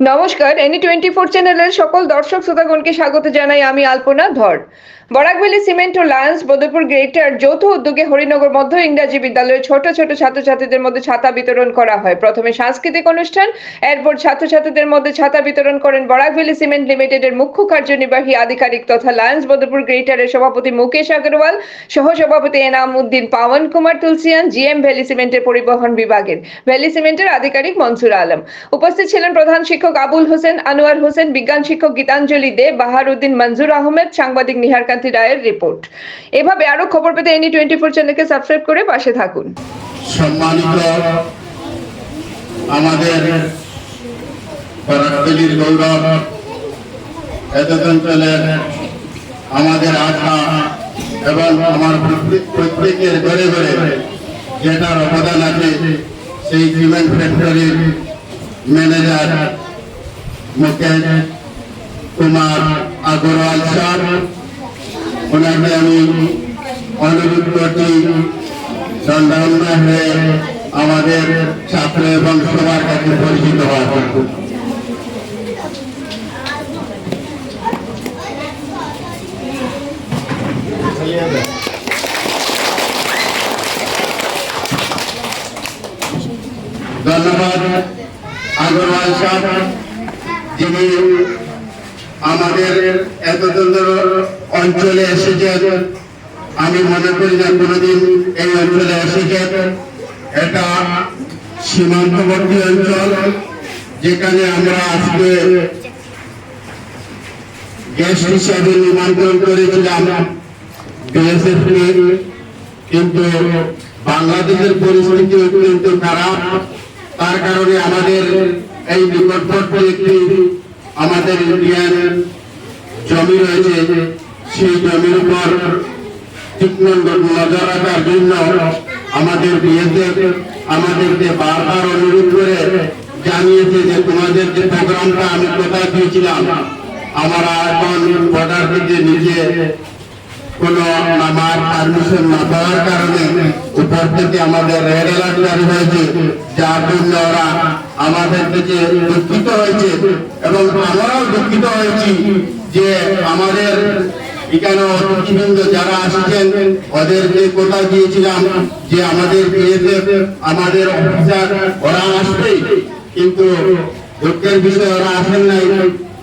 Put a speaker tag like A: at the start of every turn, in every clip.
A: নমস্কার any twenty four চ্যানেলের সকল দর্শক শ্রোতাগণকে স্বাগত জানাই আমি আলপনা ধর। বরাকভ্যালি সিমেন্ট ও লায়ন্স, বদরপুর গ্রেটার যৌথ উদ্যোগে হরিনগর মধ্য ইংরাজি বিদ্যালয়ে ছোট ছোট ছাত্রছাত্রীদের মধ্যে ছাতা বিতরণ করা হয়। প্রথমে সাংস্কৃতিক অনুষ্ঠান, এরপর ছাত্রছাত্রীদের মধ্যে ছাতা বিতরণ করেন বরাকভ্যালি সিমেন্ট লিমিটেডের মুখ্য কার্যনির্বাহী আধিকারিক তথা লায়ন্স, বদরপুর গ্রেটারের সভাপতি মুকেশ আগরওয়াল সহ সভাপতি এনাম উদ্দিন পাওয়ান কুমার তুলসিয়ান, জিএম ভ্যালি সিমেন্টের পরিবহন বিভাগের। ভ্যালি সিমেন্টের আধিকারিক মনসুর আলম। উপস্থিত ছিলেন প্রধান শিক্ষক আবুল হোসেন, আনোয়ার হোসেন, বিজ্ঞান শিক্ষক গীতাঞ্জলি দে বাহার উদ্দিন মঞ্জুর আহমেদ, সাংবাদিক নিহারকান্তি রায়ের রিপোর্ট। এভাবে আরও খবর পেতে এনি টোয়েন্টি ফোর চ্যানেলকে সাবস্ক্রাইব করে পাশে থাকুন।
B: সম্মানিত আমাদের বরাকবেলির গৌরব, এতদঞ্চলের আমাদের আশা এবং আমার প্রত্যেকের ঘরে ঘরে যেটার অবদান আছে, সেই সিমেন্ট ফ্যাক্টরির ম্যানেজার মুকেশ কুমার আগরওয়াল স্যার ওনাকে আমি অনুরোধ করছি আমাদের ছাত্র এবং সবার কাছে পরিচিত হওয়া ধন্যবাদ আগরওয়াল সাহেব যিনি আমাদের এত অঞ্চলে এসেছেন আমি মনে করি না কোনোদিন এই অঞ্চলে এসেছেন এটা সীমান্তবর্তী অঞ্চল, যেখানে আমরা আজকে গ্যাস হিসাবে নিমন্ত্রণ করেছিলাম। কিন্তু বাংলাদেশের পরিস্থিতি অত্যন্ত খারাপ। তার কারণে আমাদের এই নিকটবর্তী একটি, আমাদের ইন্ডিয়ান জমি রয়েছে। সেই জমির উপর তীক্ষ্ণ নজর রাখার জন্য আমাদের বিএসএফ আমাদেরকে বারবার অনুরোধ করে জানিয়েছে যে তোমাদের যে প্রোগ্রামটা আমি কোথায় দিয়েছিলাম আমরা এখন বর্ডার থেকে নিচে কোন নামার পারমিশন না পাওয়ার কারণে উপর থেকে আমাদের রেড অ্যালার্ট জারি হয়েছে যার জন্য ওরা আমাদের থেকে দুঃখিত হয়েছে এবং আমরাও দুঃখিত হয়েছি যে আমাদের এখানে অতিথিবৃন্দ যারা আসছেন ওদেরকে কোথায় দিয়েছিলাম যে আমাদের বিএসএফ আমাদের অফিসার, ওরা আসবে কিন্তু দুঃখের বিষয়, ওরা আসেন নাই।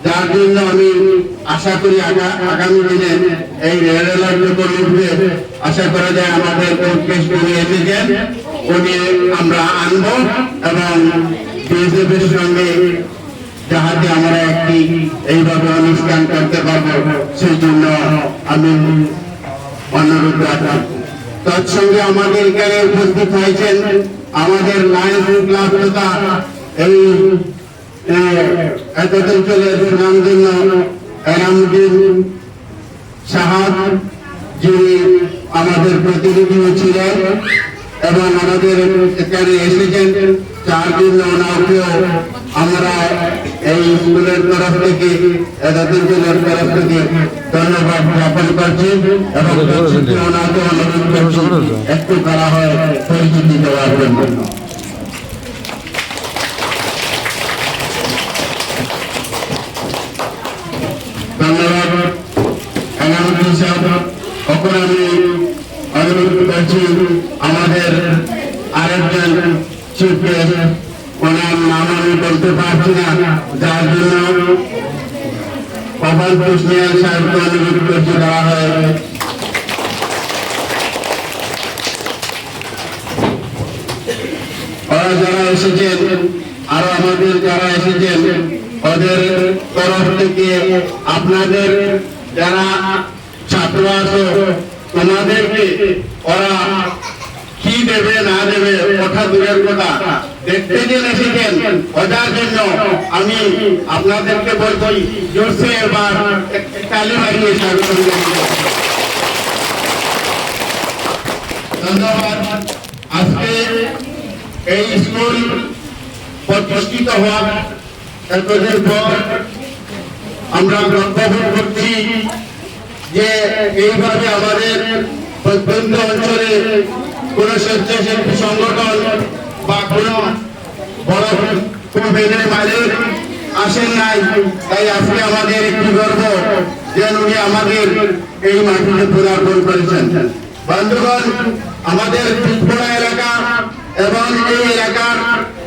B: যার জন্য আমি আশা করি আগামী দিনে এই রেল যখন উঠবে, আশা করা যায় আমাদের পরিবেশ উনি এসেছেন। উনি আমরা আনব এবং এর সঙ্গে যাহাতে আমরা একটি এইভাবে অনুষ্ঠান করতে পারব সেই জন্য আমি অনুরোধ রাখি তৎসঙ্গে আমাদের এখানে উপস্থিত হয়েছেন আমাদের লায়ন্স ক্লাব এই এতদিন চলে সুনাম জন্য এনামুদ্দিন সাহাব যিনি আমাদের প্রতিনিধি ছিলেন এবং আমাদের এখানে এসেছেন। যার জন্য ওনাকেও আমরা এই স্কুলের তরফ থেকে এতদিন জনের তরফ থেকে ধন্যবাদ জ্ঞাপন করছি এবং ওনাকে অনুরোধ করছি একটু করা হয় পরিচিতি দেওয়ার জন্য। ধন্যবাদ। এনামুদ্দিন সাহেব তখন আমি অনুরোধ করছি আমাদের আরেকজন চিফ গেস্ট ওনার পারছি না, যার জন্য পবন কুশনিয়াল সাহেবকে অনুরোধ করছি দেওয়া হয়। যারা এসেছেন, আরও আমাদের যারা এসেছেন, ওদের তরফ থেকে আপনাদের যারা ছাত্র আছো, তোমাদেরকে ওরা কি দেবে, না দেবে, কথা দূরের কথা। দেখতে যে এসেছেন ওটার জন্য আমি আপনাদেরকে বলছি জোরসে এবার মারিয়ে স্বাগত ধন্যবাদ। আজকে এই স্কুল প্রতিষ্ঠিত হওয়ার এতদিন পর আমরা গর্ববোধ করছি যে এইভাবে আমাদের প্রত্যন্ত অঞ্চলে কোন স্বেচ্ছাসেবী সংগঠন বা কোন বড় কোন বেদের মালিক আসেন নাই, তাই আজকে আমাদের একটি গর্ব যে উনি আমাদের এই মাটিতে পদার্পণ করেছেন। বন্ধুগণ, আমাদের পিঠপড়া এলাকা এবং এই এলাকার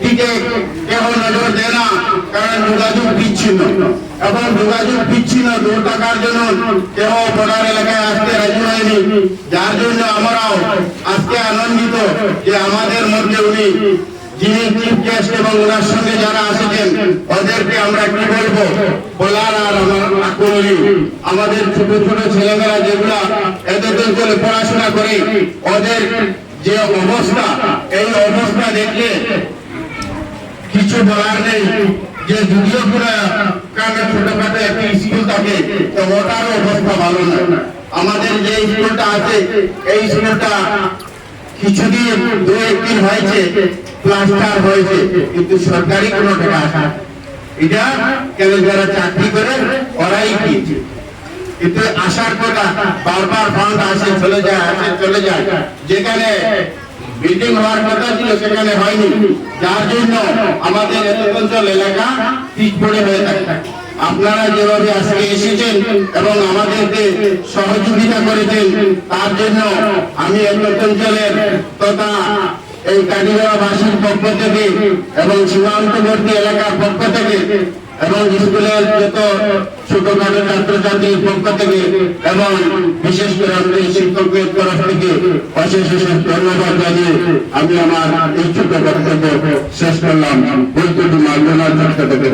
B: দিকে কেউ নজর দেয় না, কারণ যোগাযোগ বিচ্ছিন্ন। এবং যোগাযোগ বিচ্ছিন্ন দূর থাকার জন্য কেউ বর্ডার এলাকায় আসতে রাজি হয়নি। যার জন্য আমরাও আজকে আনন্দিত যে আমাদের মধ্যে উনি, যিনি চিফ গেস্ট এবং ওনার সঙ্গে যারা এসেছেন ওদেরকে আমরা কি বলব? বলার আর আমার আগ্রহী আমাদের ছোট ছোট ছেলেমেয়েরা যেগুলা এদের অঞ্চলে পড়াশোনা করে, ওদের যে অবস্থা, এই অবস্থা দেখলে কিছু বলার নেই। যে যদিও গ্রামে ছোটখাটো একটি স্কুল থাকে, তো ওটারও অবস্থা ভালো না। আমাদের যে স্কুলটা আছে, এই স্কুলটা কিছুদিন দু একদিন হয়েছে, প্লাস্টার হয়েছে, কিন্তু সরকারি কোনো টাকা আসে। এটা কেন যারা চাকরি করে, ওরাই দিয়েছে। কিন্তু আসার কথা বারবার ফান্ড আসে, চলে যায়, আসে, চলে যায়। যেখানে বিল্ডিং হওয়ার কথা ছিল, সেখানে হয়নি। যার জন্য আমাদের এত অঞ্চল, এলাকা পিছপড়ে হয়ে থাকে। আপনারা যেভাবে আজকে এসেছেন এবং আমাদেরকে সহযোগিতা করেছেন, তার জন্য আমি অঞ্চলের তথা এই কাটিগড়াবাসীর পক্ষ থেকে এবং সীমান্তবর্তী এলাকার পক্ষ থেকে এবং স্কুলের যত ছোটখাটো ছাত্রছাত্রীর পক্ষ থেকে এবং বিশেষ করে আমাদের শিক্ষকের তরফ থেকে অশেষ অশেষ ধন্যবাদ জানিয়ে আমি আমার এই ছোট বক্তব্য শেষ করলাম। বৈদ্যুতিক মাধ্যমার পক্ষ থেকে।